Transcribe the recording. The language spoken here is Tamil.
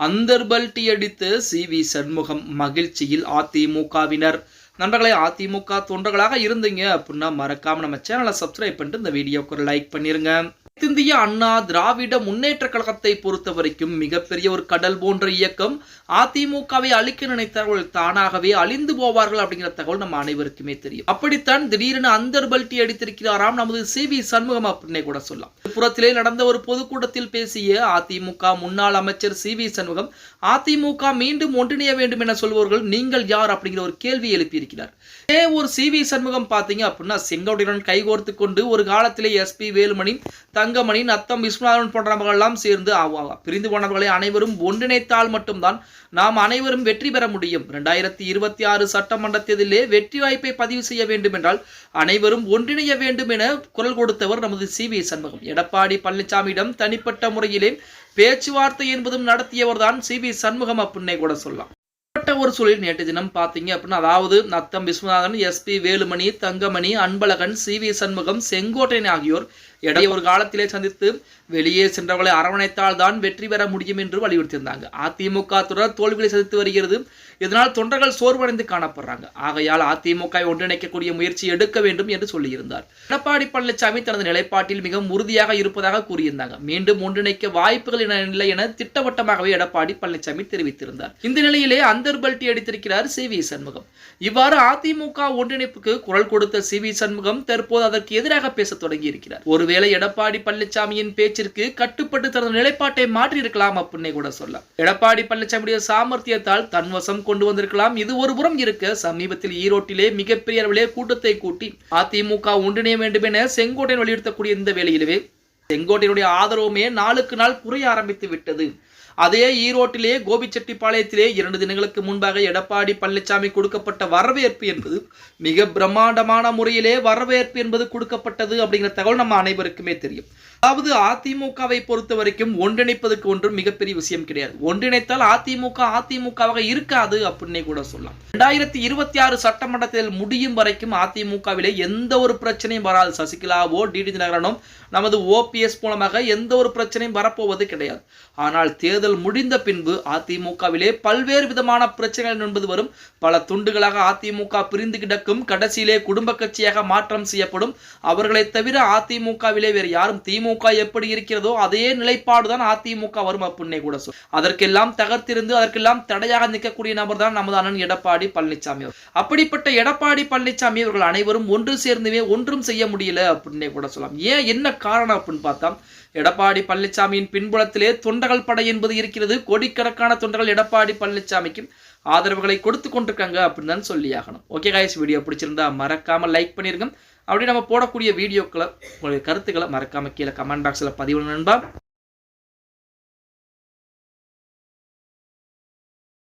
அந்தர்பல்டி அடித்த சி வி சண்முகம் மகிழ்ச்சியில் அதிமுகவினர். நண்பர்களே அதிமுக தொண்டர்களாக இருந்தீங்க அப்படின்னா மறக்காமல் நம்ம சேனலை சப்ஸ்கிரைப் பண்ணிட்டு இந்த வீடியோக்கு ஒரு லைக் பண்ணிருங்க. தென்னிந்திய அண்ணா திராவிட முன்னேற்ற கழகத்தை பொறுத்த வரைக்கும் மிகப்பெரிய ஒரு கடல் போன்ற இயக்கம். அதிமுகவை அழிக்க நினைத்தவர்கள் தானாகவே அழிந்து போவார்கள் அப்படிங்கிற தகவல் நம்ம அனைவருக்குமே தெரியும். அப்படித்தான் திடீரென அந்தர்பல்டி அடித்திருக்கிறாராம் நமது சி வி சண்முகம் அப்படின்னே கூட சொல்லலாம். புறத்திலே நடந்த ஒரு பொதுக்கூட்டத்தில் பேசிய அதிமுக முன்னாள் அமைச்சர் சி வி சண்முகம் அதிமுக மீண்டும் ஒன்றிணைய வேண்டும் என சொல்பவர்கள் நீங்கள் யார்? அப்படிங்கிற ஒரு கேள்வி எழுப்பியிருக்கிறார். ஏ ஒரு சி வி சண்முகம் பார்த்தீங்க அப்படின்னா செங்கோட்டையுடன் கைகோர்த்து கொண்டு ஒரு காலத்திலே எஸ் பி வேலுமணி தன் தங்கமணி நத்தம் விஸ்வநாதன் போன்றவர்களெல்லாம் சேர்ந்து ஆவா பிரிந்து போனவர்களை அனைவரும் ஒன்றிணைத்தால் மட்டும்தான் நாம் அனைவரும் வெற்றி பெற முடியும். இரண்டாயிரத்தி இருபத்தி ஆறு சட்டமன்ற தேர்தலிலே வெற்றி வாய்ப்பை பதிவு செய்ய வேண்டும் என்றால் அனைவரும் ஒன்றிணைய வேண்டும் என குரல் கொடுத்தவர் நமது சி வி சண்முகம். எடப்பாடி பழனிசாமியிடம் தனிப்பட்ட முறையிலே பேச்சுவார்த்தை என்பதும் நடத்தியவர் தான் சி வி சண்முகம் அப்படின்னே கூட சொல்லலாம். அப்படிப்பட்ட ஒரு சூழலில் நேற்று தினம் பார்த்தீங்க அப்படின்னா அதாவது Natham Viswanathan S P Velumani Thangamani Anbazhagan C V Shanmugam Sengottaiyan ஆகியோர் இடையே ஒரு காலத்திலே சந்தித்து வெளியே சென்றவர்களை அரவணைத்தால் தான் வெற்றி பெற முடியும் என்று வலியுறுத்தியிருந்தாங்க. அதிமுக தொடர் தோல்விகளை சந்தித்து வருகிறது. இதனால் தொண்டர்கள் சோர்வடைந்து காணப்படுறாங்க. ஆகையால் அதிமுக ஒன்றிணைக்கக்கூடிய முயற்சி எடுக்க வேண்டும் என்று சொல்லியிருந்தார். எடப்பாடி பழனிசாமி தனது நிலைப்பாட்டில் மிகவும் உறுதியாக இருப்பதாக கூறியிருந்தாங்க. மீண்டும் ஒன்றிணைக்க வாய்ப்புகள் என இல்லை என திட்டவட்டமாகவே எடப்பாடி பழனிசாமி தெரிவித்திருந்தார். இந்த நிலையிலே அந்தர்பல்ட்டி அடித்திருக்கிறார் சி வி சண்முகம். இவ்வாறு அதிமுக ஒன்றிணைப்புக்கு குரல் கொடுத்த சி வி சண்முகம் தற்போது அதற்கு எதிராக பேச தொடங்கி இருக்கிறார் ஒருவேளை எடப்பாடி பழனிசாமியின் பேச்சிற்கு கட்டுப்பட்டு தனது நிலைப்பாட்டை மாற்றி இருக்கலாம் அப்படின்னே கூட சொல்லலாம். எடப்பாடி பழனிசாமியுடைய சாமர்த்தியத்தால் தன்வசம் கொண்டு வந்திருக்கலாம். இது ஒரு புறம் இருக்க சமீபத்தில் ஈரோட்டிலே மிகப்பெரிய அளவிலே கூட்டத்தை கூட்டி அதிமுக ஒன்றிணைய வேண்டும் என செங்கோட்டையன் வலியுறுத்தக்கூடிய இந்த வேளையிலவே செங்கோட்டையனுடைய ஆதரவுமே நாளுக்கு நாள் குறைய ஆரம்பித்து விட்டது. அதே ஈரோட்டிலே கோபிச்செட்டிப்பாளையத்திலே இரண்டு தினங்களுக்கு முன்பாக எடப்பாடி பழனிசாமி கொடுக்கப்பட்ட வரவேற்பு என்பது மிக பிரம்மாண்டமான முறையிலே வரவேற்பு என்பது கொடுக்கப்பட்டது அப்படிங்கிற தகவல் நம்ம அனைவருக்குமே தெரியும். அதாவது அதிமுகவை பொறுத்த வரைக்கும் ஒன்றிணைப்பதற்கு ஒன்றும் மிகப்பெரிய விஷயம் கிடையாது. ஒன்றிணைத்தால் அதிமுக அதிமுகவாக இருக்காது அப்படின்னே கூட சொல்லலாம். ரெண்டாயிரத்தி இருபத்தி ஆறு சட்டமன்றத்தில் முடியும் வரைக்கும் அதிமுகவிலே எந்த ஒரு பிரச்சனையும் வராது. சசிகலாவோ டிடி தினகரனும் நமது ஓபிஎஸ் மூலமாக எந்த ஒரு பிரச்சனையும் வரப்போவது கிடையாது. ஆனால் தேர்தல் முடிந்த பின்பு அதிமுகவிலே பல்வேறு விதமான பிரச்சனைகள் என்பது வரும். பல துண்டுகளாக அதிமுக பிரிந்து கிடக்கும். கடைசியிலே குடும்ப கட்சியாக மாற்றம் செய்யப்படும். அவர்களை தவிர அதிமுகவிலே வேறு யாரும் திமுக எப்படி இருக்கிறதோ அதே நிலைப்பாடுதான் அதிமுக வரும் அப்படின்னே கூட சொல். அதற்கெல்லாம் தகர்த்திருந்து அதற்கெல்லாம் தடையாக நிற்கக்கூடிய நபர் தான் நமது அண்ணன் எடப்பாடி பழனிசாமி அவர் அப்படிப்பட்ட எடப்பாடி பழனிசாமி அவர்கள் அனைவரும் ஒன்று சேர்ந்துமே ஒன்றும் செய்ய முடியல அப்படின்னே கூட சொல்லலாம். ஏன் என்ன காரணம் அப்படின்னு பார்த்தா எடப்பாடி பழனிசாமியின் பின்புலத்திலே தொண்டர்கள் படை என்பது இருக்கிறது. கோடிக்கணக்கான தொண்டர்கள் எடப்பாடி பழனிசாமிக்கு ஆதரவுகளை கொடுத்து கொண்டிருக்காங்க அப்படின்னு தான் சொல்லி ஆகணும் ஓகே காய்ஸ் வீடியோ பிடிச்சிருந்தா மறக்காம லைக் பண்ணிருங்க. அப்படி நம்ம போடக்கூடிய வீடியோக்களை உங்களுடைய கருத்துக்களை மறக்காமல் கீழே கமெண்ட் பாக்ஸில் பதிவு நண்பா.